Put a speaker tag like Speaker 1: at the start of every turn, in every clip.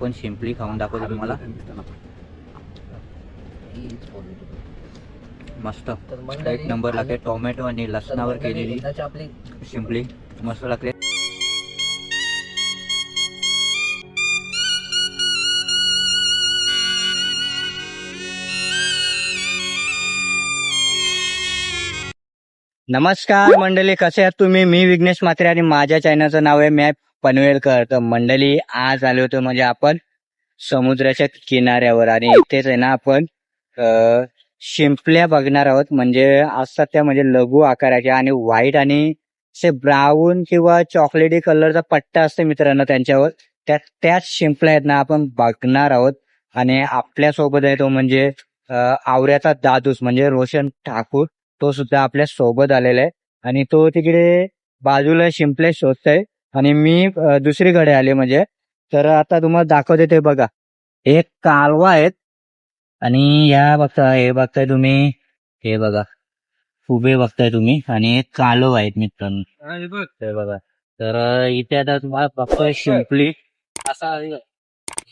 Speaker 1: आपण शिंपली खाऊन दाखवतो तुम्हाला. मस्त. एक नंबर लागते. टोमॅटो आणि लसणावर केलेली शिंपली. मस्त लागते. नमस्कार मंडळी कसे आहात तुम्ही? मी विघ्नेश म्हात्रे आणि माझ्या चॅनलचं नाव आहे मॅप पनवेलकर. तर मंडळी आज आलो होतो म्हणजे आपण समुद्राच्या किनाऱ्यावर आणि इथेच आहे ना आपण शिंपल्या बघणार आहोत. म्हणजे असतात त्या म्हणजे लघु आकाराच्या आणि व्हाईट आणि असे ब्राऊन किंवा चॉकलेटी कलरचा पट्टा असतो मित्रांनो त्यांच्यावर. त्या त्याच शिंपल्या आहेत ना आपण बघणार आहोत. आणि आपल्यासोबत आहे तो म्हणजे आवऱ्याचा दादूस म्हणजे रोशन ठाकूर. तो सुद्धा आपल्यासोबत आलेला आहे. आणि तो तिकडे बाजूला शिंपले शोधतोय. आणि मी दुसरीकडे आले म्हणजे. तर आता तुम्हाला दाखवते ते बघा. एक कालवा आहेत. आणि या बघता हे बघताय तुम्ही. हे बघा. उभे बघताय तुम्ही. आणि एक कालव आहेत मित्रांनो. बघा. तर इथे आता तुम्हाला बघतोय शिंपली.
Speaker 2: असा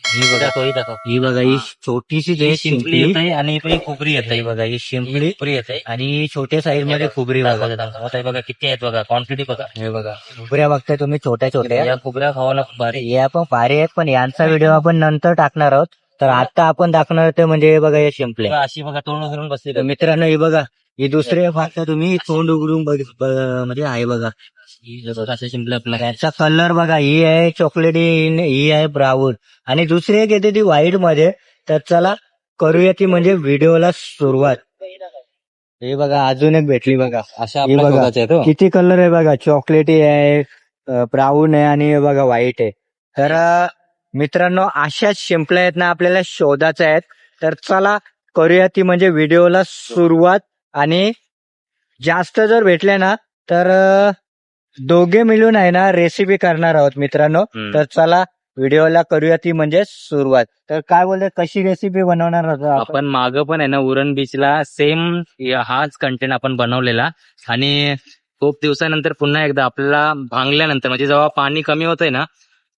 Speaker 1: ही बघा. ही बघा ही छोटीशी जे शिंपली
Speaker 2: येते आणि इकडे खोबरी येते
Speaker 1: ही बघा ही शिंपली
Speaker 2: खोबरी येते
Speaker 1: आणि छोट्या साईजमध्ये खुबरी बघा.
Speaker 2: बघा किती आहेत बघा क्वांटिटी बघा.
Speaker 1: हे बघा खुबऱ्या बघताय तुम्ही छोट्या छोट्या.
Speaker 2: या खोबऱ्या खावायला खूप भारी.
Speaker 1: या पण भारी आहेत पण यांचा व्हिडिओ आपण नंतर टाकणार आहोत. तर आता आपण आहोत ते म्हणजे हे बघा हे शिंपले
Speaker 2: अशी बघा तोंड धरून बसली
Speaker 1: तर मित्रांनो हे बघा ही दुसरे फाटता तुम्ही तोंड उघडून बघ म्हणजे आहे बघा. याचा कलर बघा ही आहे चॉकलेटी ही आहे ब्राऊन आणि दुसरी एक येते ती व्हाईटमध्ये. तर चला करूया ती म्हणजे व्हिडिओला सुरुवात. हे बघा अजून एक भेटली बघा.
Speaker 2: अशा
Speaker 1: हे बघा.
Speaker 2: हो.
Speaker 1: किती कलर आहे बघा चॉकलेटी आहे ब्राऊन आहे आणि हे बघा व्हाईट आहे. तर मित्रांनो अशाच शिंपल्या आहेत ना आपल्याला शोधाच्या आहेत. तर चला करूया ती म्हणजे व्हिडिओला सुरुवात. आणि जास्त जर भेटल्या ना तर दोघे मिळून आहे ना रेसिपी करणार आहोत मित्रांनो.
Speaker 2: हम्म.
Speaker 1: तर चला व्हिडिओला करूया ती म्हणजे सुरुवात. तर काय बोलते कशी रेसिपी बनवणार आहोत आपण?
Speaker 2: आपण माग पण आहे ना उरण बीचला सेम हाच कंटेंट आपण बनवलेला. आणि खूप दिवसानंतर पुन्हा एकदा आपल्याला भांगल्यानंतर म्हणजे जेव्हा पाणी कमी होतंय ना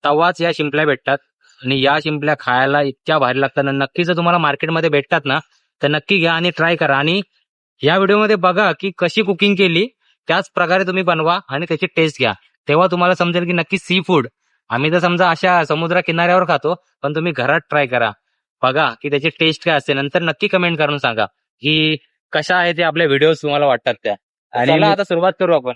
Speaker 2: तेव्हाच या शिंपल्या भेटतात. आणि या शिंपल्या खायला इतक्या भारी लागतात. ना नक्की जर तुम्हाला मार्केटमध्ये भेटतात ना तर नक्की घ्या आणि ट्राय करा. आणि या व्हिडिओमध्ये बघा की कशी कुकिंग केली. त्याच प्रकारे तुम्ही बनवा आणि त्याची टेस्ट घ्या. तेव्हा तुम्हाला समजेल की नक्की सी फूड आम्ही तर समजा अशा समुद्र किनाऱ्यावर खातो पण तुम्ही घरात ट्राय करा. बघा की त्याची टेस्ट काय असते. नंतर नक्की कमेंट करून सांगा की कशा आहे ते आपल्या व्हिडिओ तुम्हाला वाटतात त्या.
Speaker 1: आणि
Speaker 2: आता सुरुवात करू आपण.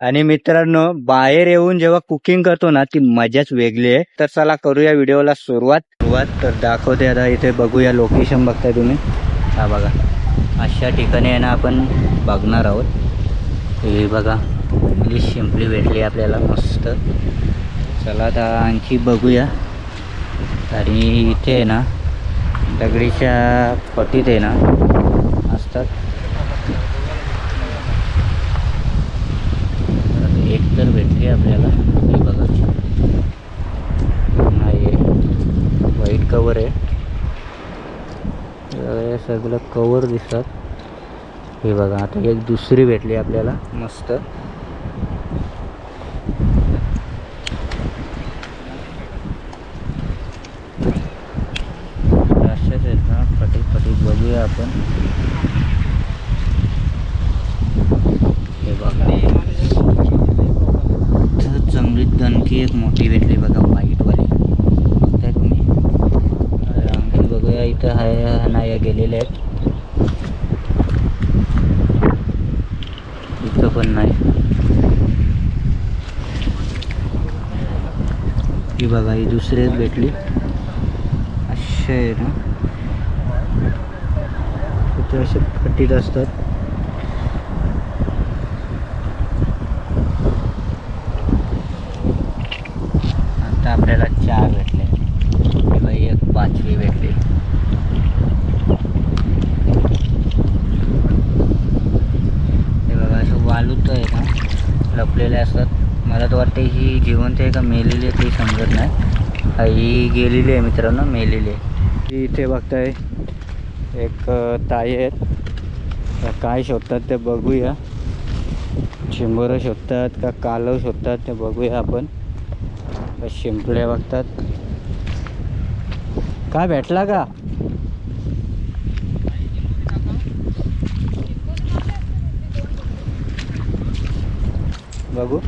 Speaker 1: आणि मित्रांनो बाहेर येऊन जेव्हा कुकिंग करतो ना ती मजाच वेगळी आहे. तर चला करूया व्हिडिओला सुरुवात. सुरुवात तर दाखवते आता इथे बघूया लोकेशन बघताय तुम्ही. हा बघा. अशा ठिकाणी आहे ना आपण बघणार आहोत. हे बघा ही शिंपली भेटली आपल्याला मस्त. चला आता आणखी बघूया. आणि इथे आहे ना दगडीच्या पटीत आहे ना असतात एक तर भेटली आपल्याला. हे बघा. नाही व्हाईट कवर आहे. सगळं कवर दिसतात. हे बघा आता एक दुसरी भेटली आपल्याला मस्त अशाच आहेत ना फटी फटी बघूया आपण हे बघा इथं चांगली दणकी एक मोठी भेटली बघा व्हाईटवाली बघताय तुम्ही अरे आणखी बघूया इथं आहे ना या गेलेल्या आहेत इथं पण नाही ही दुसरीच दुसरी भेटली. असे आहे ना. ते असे फटीत असतात. आता आपल्याला चार भेटले. किंवा एक पाचवी भेटली. हे बघा असं वालूत आहे ना. लपलेले असतात. मला तर वाटते ही जिवंत आहे का मेलेली आहे ते समजत नाही. ही गेलेली आहे मित्रांनो मेलेली आहे. इथे बघताय एक ताई आहेत. काय शोधतात ते बघूया. चिंबोरं शोधतात का कालव शोधतात ते बघूया आपण. त्या शिंपल्या बघतात. काय भेटला का? बघू.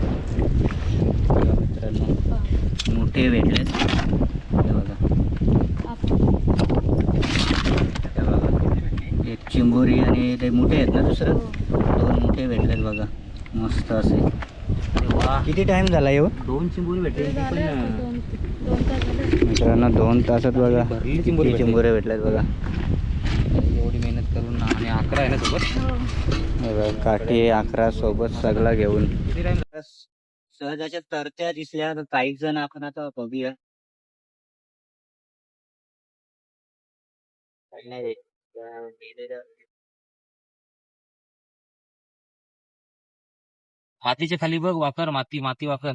Speaker 1: बघा मित्रांनो मोठे भेटलेत हे बघा. हे बघा. एक चिंबोरी आणि ते मोठे आहेत ना दुसरं? दोन मोठे भेटलेत बघा. मस्त असे. किती टाइम झाला येऊ
Speaker 2: दोन चिंबोरी भेटले.
Speaker 1: मित्रांनो दोन तासात बघा.
Speaker 2: चिंबोरे
Speaker 1: भेटल्यात बघा.
Speaker 2: एवढी मेहनत करून आणि अकरा आहे ना सोबत?
Speaker 1: काठी अकरा सोबत सगळा घेऊन. सहजाच्या तरत्या दिसल्या तर काही जण आपण आता बघूया.
Speaker 2: मातीच्या खाली बघ वाकर माती माती वाकर.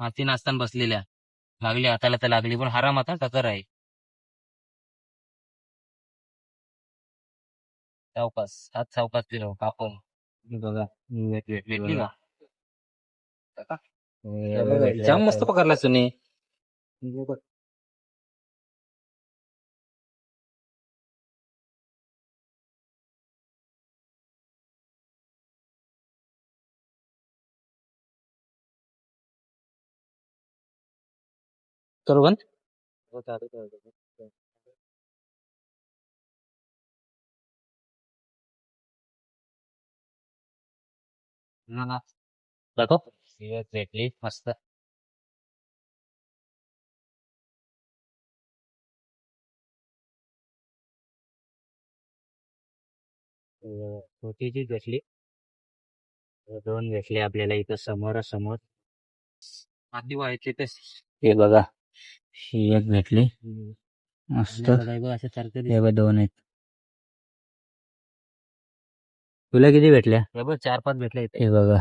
Speaker 2: माती नाचताना बसलेल्या. लागली हाताला तर लागली पण हारा माता टकर आहे. सावकाश हात सावकाश फिरव कापून
Speaker 1: बघा
Speaker 2: भेटली का
Speaker 1: हे बघा,
Speaker 2: जाम मस्त पकडला सुने करू बंद दाखव भेटली मस्त.
Speaker 1: छोटीची भेटली दोन भेटले आपल्याला इथं समोरासमोर.
Speaker 2: माती व्हायची ते.
Speaker 1: हे बघा. ही एक भेटली मस्त.
Speaker 2: असं सारखं
Speaker 1: हे बघ दोन आहेत तुला किती भेटल्या?
Speaker 2: बघ चार पाच भेटले इथे.
Speaker 1: हे बघा.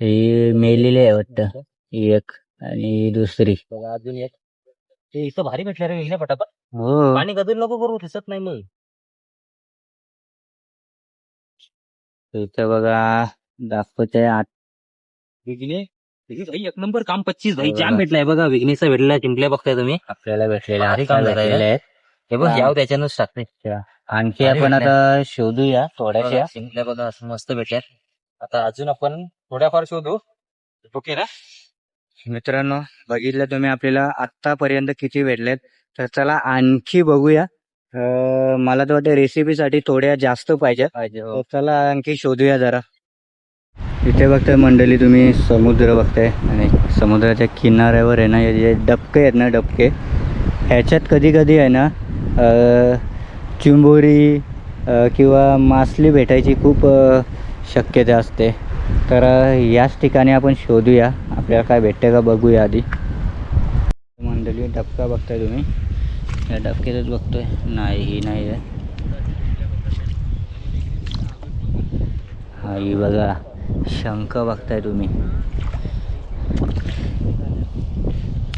Speaker 1: ही मेलेली आहे वाटतं. ही एक आणि दुसरी.
Speaker 2: बघा अजून एक. ते इथं भारी भेटले रे वेगळ्या पटापट.
Speaker 1: हो.
Speaker 2: पाणी गदून नको करू दिसत नाही मग.
Speaker 1: इथं बघा दाखवते आत.
Speaker 2: विघ्ने भाई एक नंबर काम पच्चीस भाई
Speaker 1: हो
Speaker 2: जाम. भेटलाय बघा विघ्नेचा भेटलाय चिंपल्या बघताय तुम्ही.
Speaker 1: आपल्याला भेटलेले
Speaker 2: काम
Speaker 1: आहेत.
Speaker 2: हे बघ
Speaker 1: हा.
Speaker 2: याव त्याच्यानंच टाकते.
Speaker 1: आणखी आपण
Speaker 2: भेटल्या.
Speaker 1: आता शोधूया थोड्याशा.
Speaker 2: चिंपल्या बघा असं मस्त भेटल्यात आता अजून आपण थोड्याफार शोधू. ओके ना?
Speaker 1: मित्रांनो बघितलं तुम्ही आपल्याला आतापर्यंत किती भेटलेत. तर चला आणखी बघूया. अं, मला तर वाटतं रेसिपीसाठी थोड्या जास्त पाहिजे
Speaker 2: पाहिजे
Speaker 1: तर चला आणखी शोधूया जरा. इथे बघताय मंडळी तुम्ही समुद्र बघताय आणि समुद्राच्या किनाऱ्यावर आहे ना हे जे डबके आहेत ना डबके ह्याच्यात कधी कधी आहे ना अं, चिंबोरी किंवा मासली भेटायची खूप शक्यता असते. तर याच ठिकाणी आपण शोधूया. आपल्याला काय भेटते का बघूया आधी. मंडळी डबका बघताय तुम्ही? या डबक्यातच बघतोय. नाही ही नाही आहे. हा ही बघा. शंख बघताय तुम्ही.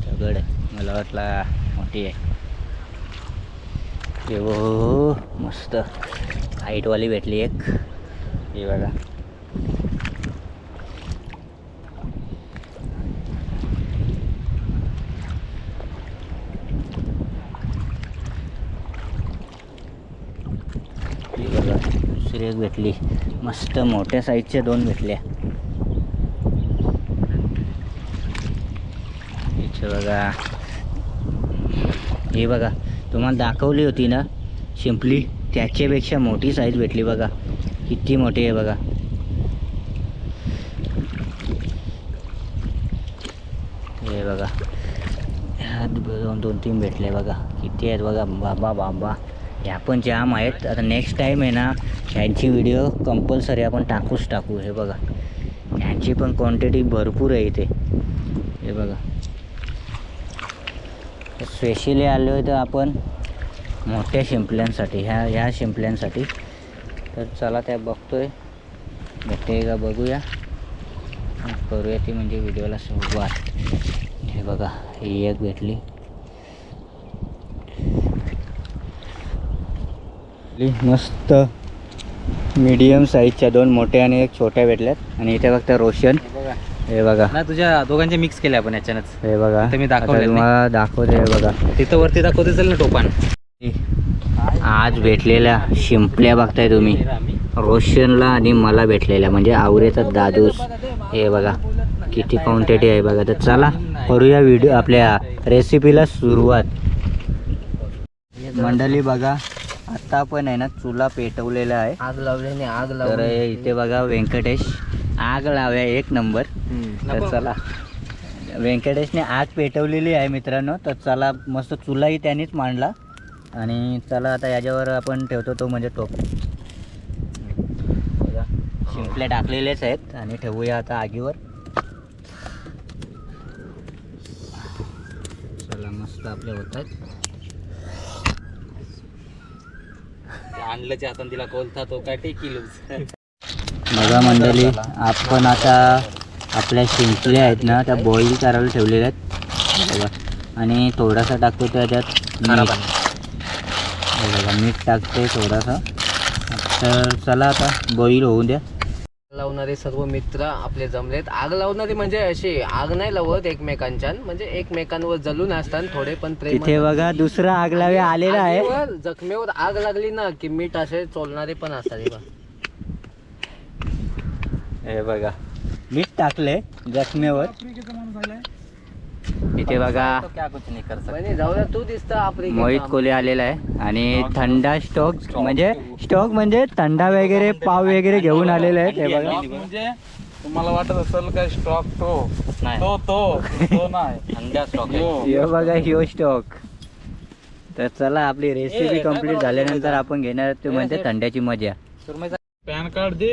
Speaker 1: दगड आहे. मला वाटला मोठी आहे. हे हो मस्त हाईटवाली भेटली एक. हे बघा. बघा दुसरी एक भेटली. मस्त मोठ्या साईजच्या दोन भेटल्या. इथे बघा. हे बघा. तुम्हाला दाखवली होती ना? शिंपली त्याच्यापेक्षा मोठी साईज भेटली बघा. किती मोठी आहे बघा. हे बघा. ह्यात दोन दोन तीन भेटले बघा. किती आहेत बघा. बाबा बाबा. ह्या पण जाम आहेत. आता नेक्स्ट टाईम आहे ना ह्यांची व्हिडिओ कंपल्सरी आपण टाकूच टाकू. हे बघा. ह्यांची पण क्वांटिटी भरपूर आहे इथे. हे बघा. स्पेशली आलो आहे तर आपण मोठ्या शिंपल्यांसाठी ह्या ह्या शिंपल्यांसाठी. तर चला त्या बघतोय. भेटते का बघूया. करूया ती म्हणजे व्हिडिओला सुरुवात. हे बघा ही एक भेटली. मस्त मीडियम साईजच्या दोन मोठ्या आणि एक छोट्या भेटल्यात. आणि इथे फक्त रोशन. हे बघा.
Speaker 2: ना तुझ्या दोघांचे मिक्स केले आपण याच्यानंच.
Speaker 1: हे बघा.
Speaker 2: आता मी
Speaker 1: आता
Speaker 2: दाखवलेलं
Speaker 1: तुम्हाला दाखवते हे बघा.
Speaker 2: तिथं वरती दाखवते असेल ना टोपान.
Speaker 1: आज भेटलेल्या शिंपल्या बघताय तुम्ही. रोशनला आणि मला भेटलेल्या म्हणजे आवरेचा दादूस. हे बघा किती क्वांटिटी आहे बघा. तर चला करूया व्हिडिओ आपल्या रेसिपीला सुरुवात. मंडळी बघा आता पण आहे ना चुला पेटवलेला आहे.
Speaker 3: आग लावल्याने आग लावून
Speaker 1: इथे बघा व्यंकटेश. आग लाव्या एक नंबर. तर चला. व्यंकटेशने आग पेटवलेली आहे मित्रांनो. तर चला मस्त चुलाही त्यानेच मांडला. आणि चला आता याच्यावर आपण ठेवतो तो म्हणजे टोप. शिंपल्या टाकलेलेच आहेत. आणि ठेवूया आता आगीवर. चला मस्त आपले होतात
Speaker 2: आणल्याच्या हातान तिला कोलता तो काय टेकिल
Speaker 1: बघा मंडळी आपण आता आपल्या शिंपल्या आहेत ना त्या बॉईल करायला ठेवलेल्या आहेत. बघा. आणि थोडासा टाकतो त्याच्यात मीठ. बघा मीठ टाकते थोडासा. तर चला आता बॉईल होऊन द्या.
Speaker 3: लावणारे सर्व मित्र आपले जमलेत. आग लावणारे म्हणजे असे आग नाही लावत एकमेकांच्या. म्हणजे एकमेकांवर जलून असतात थोडे पण प्रेम
Speaker 1: तिथे बघा दुसरा आगलावे आलेला आहे.
Speaker 3: जखमेवर आग लागली ना की मीठ असे चोलणारे पण असतात हे बघ.
Speaker 1: मीठ टाकले जखमेवर. इथे बघा.
Speaker 2: क्या कुछ नहीं कर
Speaker 3: बहिणी जाऊया तू
Speaker 1: मोहित कोहली आलेला आहे आणि थंडा स्टॉक म्हणजे स्टॉक म्हणजे थंडा वगैरे पाव वगैरे घेऊन आलेले आहेत हे बघा.
Speaker 4: म्हणजे तुम्हाला वाटत असेल काय स्टॉक तो?
Speaker 2: नाही.
Speaker 4: तो तो तो नाही.
Speaker 2: थंडा स्टॉक
Speaker 4: यो.
Speaker 1: हे बघा ह्यो स्टॉक. तर चला आपली रेसिपी कंप्लीट झाल्यानंतर आपण घेणार ते म्हणजे थंड्याची मजा.
Speaker 4: पॅन कार्ड दे.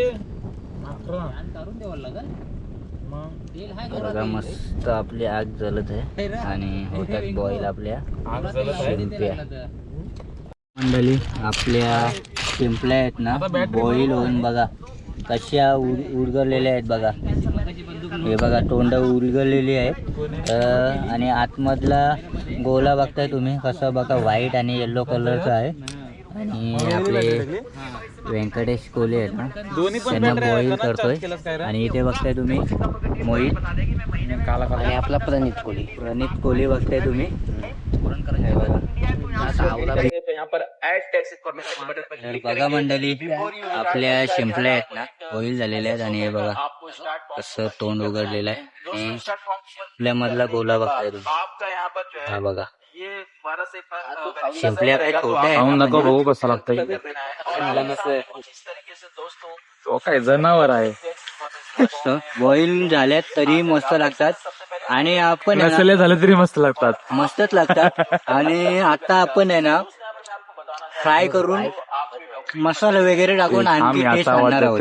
Speaker 1: बघा मस्त आपली आग जलत आहे. आणि होतात बॉईल आपल्या. शिंप्या मंडळी आपल्या शिंपल्या आहेत ना बॉईल होऊन बघा. कशा उर- उरगलेल्या आहेत बघा. हे बघा तोंड उरगलेली आहेत आणि आतमधला गोला बघताय तुम्ही कसा बघा व्हाईट आणि येल्लो कलरचा आहे. आणि आपले व्यंकटेश कोहली आहेत ना? त्यांना बॉईल करतोय. आणि इथे बघताय तुम्ही मोहित
Speaker 3: आणि आपला प्रणित कोली
Speaker 1: प्रणित कोहली बघताय तुम्ही. बघा. मंडळी आपल्या शिंपल्या आहेत ना? बॉईल झालेल्या आहेत आणि हे बघा कसं तोंड उघडलेलं आहे. आणि शिंपल्या मधला गोला बघताय तुम्ही. हा बघा.
Speaker 4: खाऊन नको भाऊ कसं लागतंय तो काय जनावर आहे
Speaker 1: बॉईल झाल्यात तरी मस्त लागतात. आणि आपण
Speaker 4: नसले झाले तरी मस्त लागतात.
Speaker 1: मस्तच लागतात. आणि आता आपण आहे ना फ्राय करून मसाला वगैरे टाकून आणखी टेस्ट आणणार आहोत.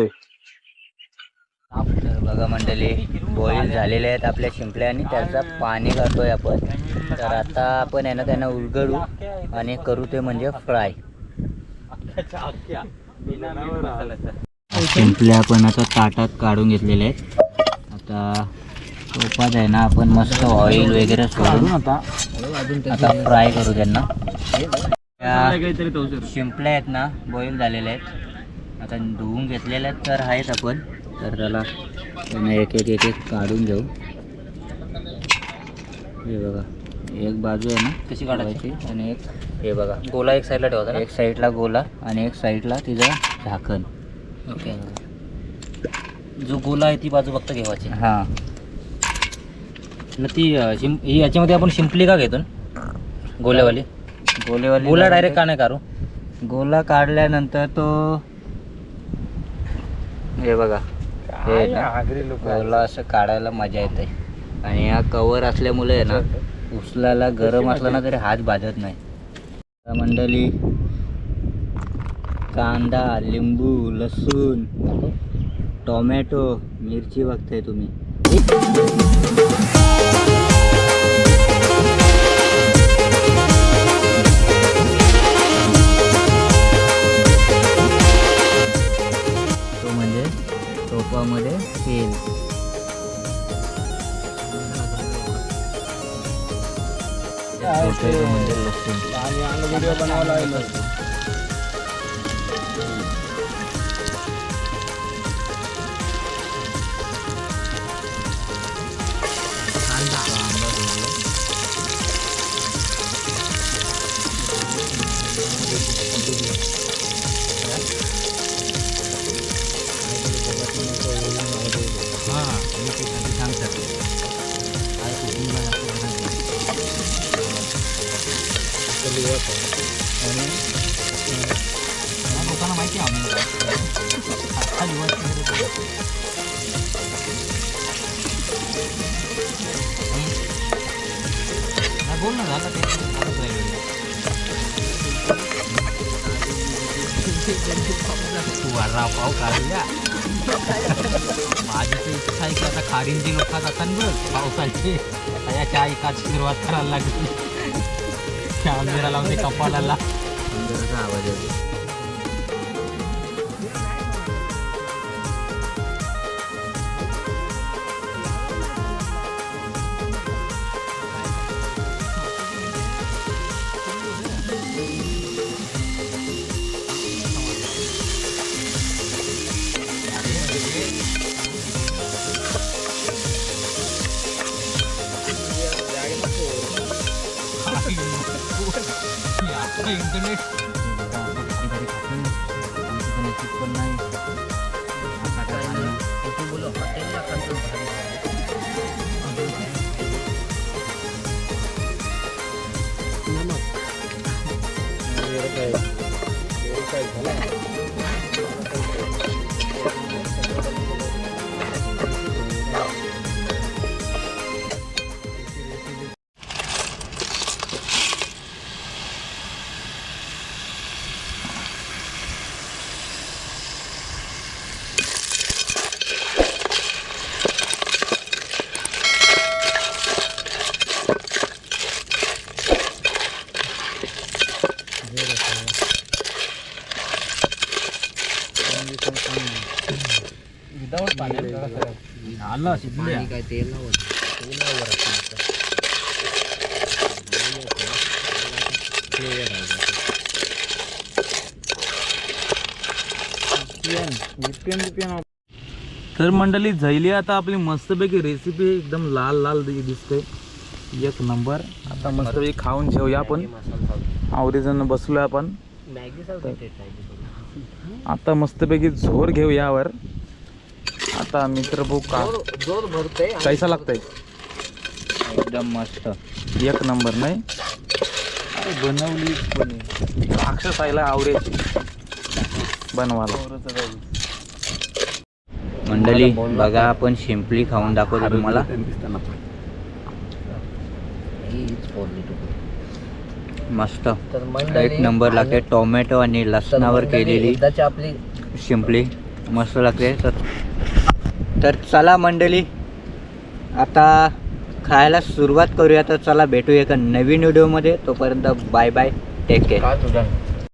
Speaker 1: बघा मंडळी बॉईल झालेले आहेत आपल्या शिंपल्या आणि त्याचा पाणी काढतोय आपण. तर आता आपण आहे ना त्यांना उलगडू आणि करू ते म्हणजे फ्राय शिंपल्या आपण आता ताटात काढून घेतलेले आहेत. आता सोपाच आहे ना आपण मस्त ऑइल वगैरे सोडून आता आता फ्राय करू त्यांना. शिंपल्या आहेत ना बॉईल झालेल्या आहेत. आता धुवून घेतलेल्या आहेत तर आहेत आपण. तर त्याला त्यांना एक एक एक एक काढून घेऊ. हे बघा एक बाजू आहे ना
Speaker 2: कशी काढायची?
Speaker 1: आणि एक हे बघा
Speaker 2: गोला एक साईडला ठेवता
Speaker 1: एक साईडला गोला आणि एक साईडला तिचं झाकण.
Speaker 2: ओके. जो गोला आहे ती बाजू फक्त घेवायची.
Speaker 1: हां.
Speaker 2: मग ती अं, शिं- ही याच्यामध्ये आपण शिंपली का घेतो गोल्यावाली?
Speaker 1: गोलेवाली
Speaker 2: गोला डायरेक्ट का नाही काढू?
Speaker 1: गोला काढल्यानंतर तो हे बघा. हे ना, असं काढायला मजा येते. आणि हा कवर असल्यामुळे आहे ना उचलायला गरम असला ना तरी हात भाजत नाही. आता मंडळी कांदा लिंबू लसूण टोमॅटो मिरची बघताय तुम्ही. टोपामध्ये तेल. म्हणजे लसूण.
Speaker 2: लोकांना माहिती बोल ना झालं ते चालूच राहिलं. तू वारा पाव काढूया माझी तर इच्छा आहे की आता खारींची लोक जातात बघ पावसाची आता या चहा एकाच सुरुवात करायला लागली. त्या अंधेरा लावते कपाळाला. आवाज येतो आलं शिकले
Speaker 3: पाणी काय तेल लावत
Speaker 4: तर मंडळी झैली आता आपली मस्तपैकी रेसिपी एकदम लाल लाल दिसते एक नंबर. आता मस्तपैकी खाऊन घेऊया आपण. आवडीजण बसलो आपण. आता मस्तपैकी झोर घेऊ यावर. आता मित्र भाऊ का?
Speaker 3: जोर जोर भरते आणि
Speaker 4: कैसा लागतंय.
Speaker 1: एकदम मस्त.
Speaker 4: एक नंबर नाही? बनवली द्राक्ष खायला आवडेल. बनवायला
Speaker 1: मंडळी बघा आपण सिम्पली खाऊन दाखवतो तुम्हाला. मस्त. एक नंबर लागते. टोमॅटो आणि लसणावर केलेली
Speaker 3: आपली
Speaker 1: सिम्पली मस्त लागते. तर तर चला मंडळी आता खायला सुरुवात करूया. तर चला भेटूया एका नवीन व्हिडिओमध्ये. तोपर्यंत बाय बाय टेक केअर